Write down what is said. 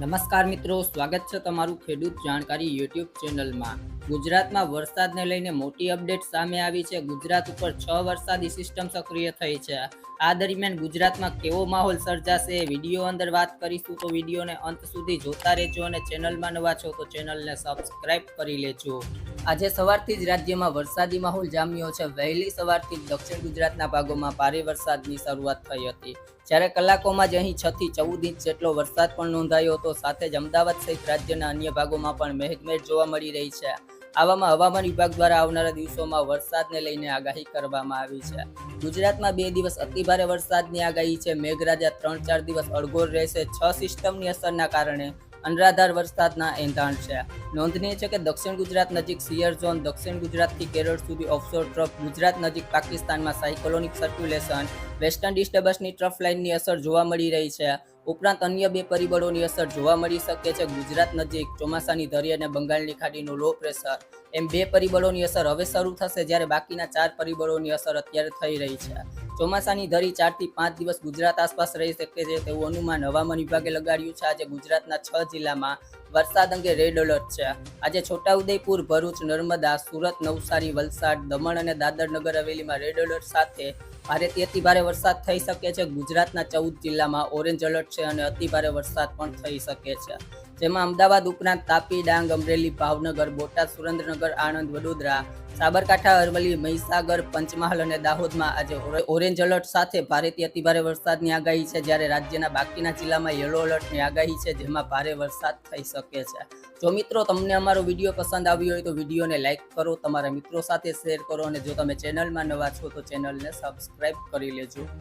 નમસ્કાર મિત્રો, સ્વાગત છે તમારું ખેડૂત જાણકારી યુટ્યુબ ચેનલમાં. ગુજરાતમાં વરસાદને લઈને મોટી અપડેટ સામે આવી છે. ગુજરાત ઉપર છ વરસાદી સિસ્ટમ સક્રિય થઈ છે. આ દરમિયાન ગુજરાતમાં કેવો માહોલ સર્જાશે વીડિયો અંદર વાત કરીશું. તો વિડીયોને અંત સુધી જોતા રહેજો અને ચેનલમાં નવા છો તો ચેનલને સબસ્ક્રાઇબ કરી લેજો. આજે સવારથી જ રાજ્યમાં વરસાદી માહોલ જામ્યો છે. વહેલી સવારથી દક્ષિણ ગુજરાતના ભાગોમાં ભારે વરસાદની શરૂઆત થઈ હતી. જ્યારે કલાકોમાં જ અહીં છ થી ચૌદ ઇંચ જેટલો વરસાદ પણ નોંધાયો હતો. સાથે જ અમદાવાદ સહિત રાજ્યના અન્ય ભાગોમાં પણ મહેકમેર જોવા મળી રહી છે. આવામાં હવામાન વિભાગ દ્વારા આવનારા દિવસોમાં વરસાદને લઈને આગાહી કરવામાં આવી છે. ગુજરાતમાં બે દિવસ અતિભારે વરસાદની આગાહી છે. મેઘરાજા ત્રણ ચાર દિવસ અડગોર રહેશે. છ સિસ્ટમની અસરના કારણે અનરાધાર વરસાદના એંધાણ છે. નોંધનીય છે કે દક્ષિણ ગુજરાત નજીક સિયર ઝોન, દક્ષિણ ગુજરાતથી કેરળ સુધી ઓફશોર ટ્રફ ગુજરાત નજીક પાકિસ્તાનમાં સાયકોલોનિક સર્ક્યુલેશન વેસ્ટર્ન ડિસ્ટર્બન્સની ટ્રફ લાઇનની અસર જોવા મળી રહી છે. ઉપરાંત અન્ય બે પરિબળોની અસર જોવા મળી શકે છે. ગુજરાત નજીક ચોમાસાની ધરી અને બંગાળની ખાડીનું લો પ્રેશર એમ બે પરિબળોની અસર હવે શરૂ થશે જ્યારે બાકીના ચાર પરિબળોની અસર અત્યારે થઈ રહી છે. ચોમાસાની ધરી ચારથી પાંચ દિવસ ગુજરાત આસપાસ રહી શકે છે તેવું અનુમાન હવામાન વિભાગે લગાડ્યું છે. આજે ગુજરાતના છ જિલ્લામાં વરસાદ અંગે રેડ એલર્ટ છે. આજે છોટાઉદેપુર, ભરૂચ, નર્મદા, સુરત, નવસારી, વલસાડ, દમણ અને દાદર નગર હવેલીમાં રેડ એલર્ટ સાથે ભારેથી અતિ ભારે વરસાદ થઈ શકે છે. ગુજરાતના ચૌદ જિલ્લામાં ઓરેન્જ એલર્ટ છે અને અતિ ભારે વરસાદ પણ થઈ શકે છે. જેમાં અમદાવાદ ઉપરાંત તાપી, ડાંગ, અમરેલી, ભાવનગર, બોટાદ, સુરેન્દ્રનગર, આણંદ, વડોદરા, સાબરકાંઠા, અરવલ્લી, મહીસાગર, પંચમહાલ અને દાહોદમાં આજે ઓરેન્જ એલર્ટ સાથે ભારેથી અતિભારે વરસાદની આગાહી છે. જ્યારે રાજ્યના બાકીના જિલ્લામાં યલો એલર્ટની આગાહી છે, જેમાં ભારે વરસાદ થઈ શકે છે. જો મિત્રો તમને અમારો વીડિયો પસંદ આવ્યો હોય તો વિડીયોને લાઇક કરો, તમારા મિત્રો સાથે શેર કરો અને જો તમે ચેનલમાં નવા છો તો ચેનલને સબસ્ક્રાઇબ કરી લેજો.